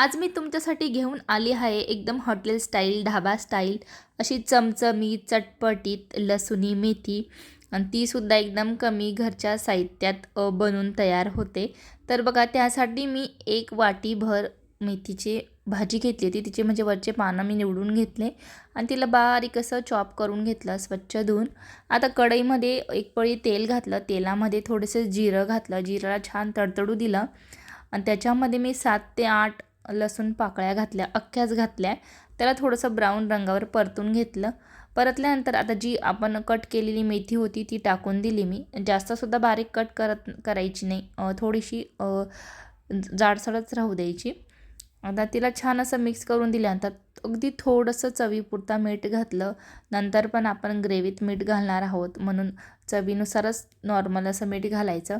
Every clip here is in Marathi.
आज मी तुमच्यासाठी घेऊन आली आहे एकदम हॉटेल स्टाईल ढाबा स्टाईल. अशी चमचमी चटपटीत लसुणी मेथी. आणि तीसुद्धा एकदम कमी घरच्या साहित्यात बनून तयार होते. तर बघा त्यासाठी मी एक वाटीभर मेथीची भाजी घेतली होती. तिचे म्हणजे वरचे पानं मी निवडून घेतले. आणि तिला बारीक असं चॉप करून घेतलं स्वच्छ धुवून. आता कढईमध्ये एक पळी तेल घातलं. तेलामध्ये थोडंसं जिरं घातलं. जिराला छान तडतडू दिलं. आणि त्याच्यामध्ये मी सात ते आठ लसूण पाकळ्या घातल्या अख्ख्याच घातल्या. त्याला थोडंसं ब्राऊन रंगावर परतून घेतलं. परतल्यानंतर आता जी आपण कट केलेली मेथी होती ती टाकून दिली मी. जास्तसुद्धा बारीक कट करत करायची नाही. थोडीशी जाडसडच राहू द्यायची. आता तिला छान असं मिक्स करून दिल्यानंतर अगदी थोडंसं चवीपुरता मीठ घातलं. नंतर पण आपण ग्रेव्हीत मीठ घालणार आहोत म्हणून. चवीनुसारच नॉर्मल असं मीठ घालायचं.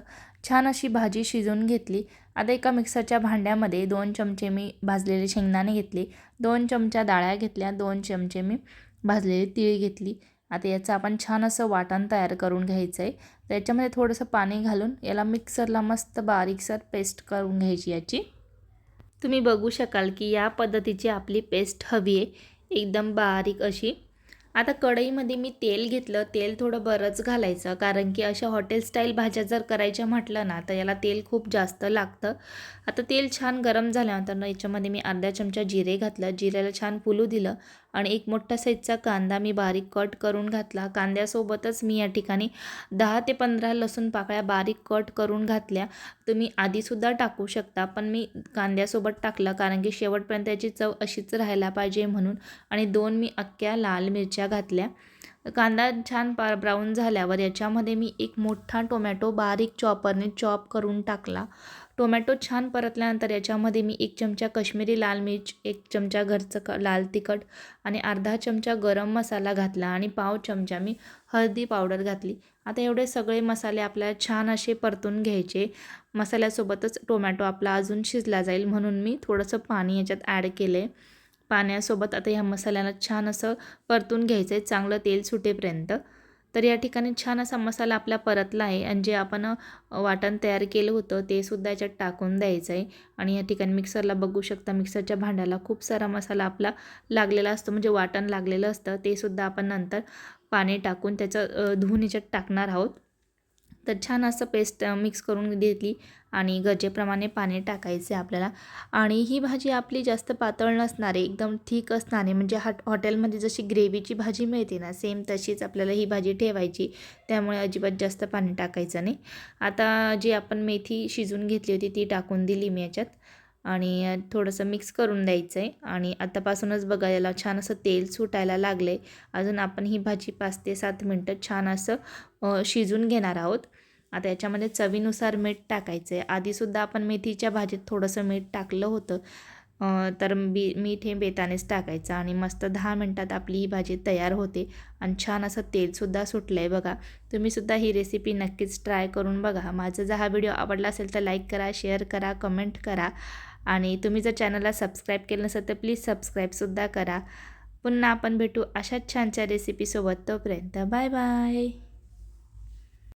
छान अशी भाजी शिजवून घेतली. आता एका मिक्सरच्या भांड्यामध्ये दोन चमचे मी भाजलेले शेंगदाणे घेतले. दोन चमच्या डाळ्या घेतल्या. दोन चमचे मी भाजलेली तीळ घेतली. आता याचं आपण छान असं वाटण तयार करून घ्यायचं आहे त्याच्यामध्ये थोडंसं पाणी घालून याला मिक्सरला मस्त बारीकसर पेस्ट करून घ्यायची याची. तुम्ही बघू शकाल की या पद्धतीची आपली पेस्ट हवी आहे. एकदम बारीक अशी आता कढईमध्ये मी तेल घेतलं. तेल थोडं बरंच घालायचं. कारण की अशा हॉटेल स्टाईल भाज्या जर करायच्या म्हटलं ना तर याला तेल खूप जास्त लागतं. आता तेल छान गरम झाल्यानंतर याच्यामध्ये मी अर्धा चमचा जिरे घातलं. जिऱ्याला छान फुलू दिलं. आणि एक मोठा साईजचा कांदा मी बारीक कट करून घातला. कांद्यासोबतच मी या ठिकाणी दहा ते पंधरा लसूण पाकळ्या बारीक कट करून घातल्या. तुम्ही आधीसुद्धा टाकू शकता पण मी कांद्यासोबत टाकलं कारण की शेवटपर्यंत याची चव अशीच राहायला पाहिजे म्हणून आणि दोन मी अख्ख्या लाल मिरच्या घातल्या. कांदा छान पा ब्राऊन झाल्यावर याच्यामध्ये मी एक मोठा टोमॅटो बारीक चॉपरने चॉप करून टाकला. टोमॅटो छान परतल्यानंतर याच्यामध्ये मी एक चमचा कश्मीरी लाल मिर्च एक चमचा घरचं क लाल तिखट आणि अर्धा चमचा गरम मसाला घातला आणि पाव चमचा मी हळदी पावडर घातली. आता एवढे सगळे मसाले आपल्याला छान असे परतून घ्यायचे. मसाल्यासोबतच टोमॅटो आपला अजून शिजला जाईल म्हणून मी थोडंसं पाणी याच्यात ॲड केलं आहे पाण्यासोबत आता ह्या मसाल्याला छान असं परतून घ्यायचं आहे चांगलं तेल सुटेपर्यंत. तर या ठिकाणी छान असा मसाला आपला परतला आहे आणि जे आपण वाटण तयार केलं होतं ते सुद्धा याच्यात टाकून द्यायचं आहे. आणि या ठिकाणी मिक्सरला बघू शकता मिक्सरच्या भांड्याला खूप सारा मसाला आपला लागलेला असतो म्हणजे वाटण लागलेलं असतं ते सुद्धा आपण नंतर पाणी टाकून त्याचं धुवून याच्यात टाकणार आहोत. तर छान असं पेस्ट मिक्स करून घेतली आणि गरजेप्रमाणे पाणी टाकायचे आपल्याला. आणि ही भाजी आपली जास्त पातळ नसणार आहे एकदम ठीक असणार आहे. म्हणजे हॉट हॉटेलमध्ये जशी ग्रेव्हीची भाजी मिळते ना सेम तशीच आपल्याला ही भाजी ठेवायची. त्यामुळे अजिबात जास्त पाणी टाकायचं नाही. आता जी आपण मेथी शिजून घेतली होती ती टाकून दिली मी याच्यात. आणि थोडंसं मिक्स करून द्यायचं आहे आणि आतापासूनच बघा याला छान असं तेल सुटायला लागलं आहे अजून आपण ही भाजी पाच ते सात मिनटं छान असं शिजून घेणार आहोत. आता याच्यामध्ये चवीनुसार मीठ टाकायचं आहे आधीसुद्धा आपण मेथीच्या भाजीत थोडंसं मीठ टाकलं होतं. तर बी मीठ हे बेतानेच टाकायचं आणि मस्त दहा मिनटात आपली ही भाजी तयार होते आणि छान असं तेलसुद्धा सुटलं आहे बघा. तुम्हीसुद्धा ही रेसिपी नक्कीच ट्राय करून बघा. माझा जर हा व्हिडिओ आवडला असेल तर लाईक करा शेअर करा कमेंट करा आणि तुम्ही जर चॅनलला सबस्क्राईब केलं नसेल तर प्लीज सबस्क्राईबसुद्धा करा. पुन्हा आपण भेटू अशाच छानच्या रेसिपीसोबत तोपर्यंत बाय बाय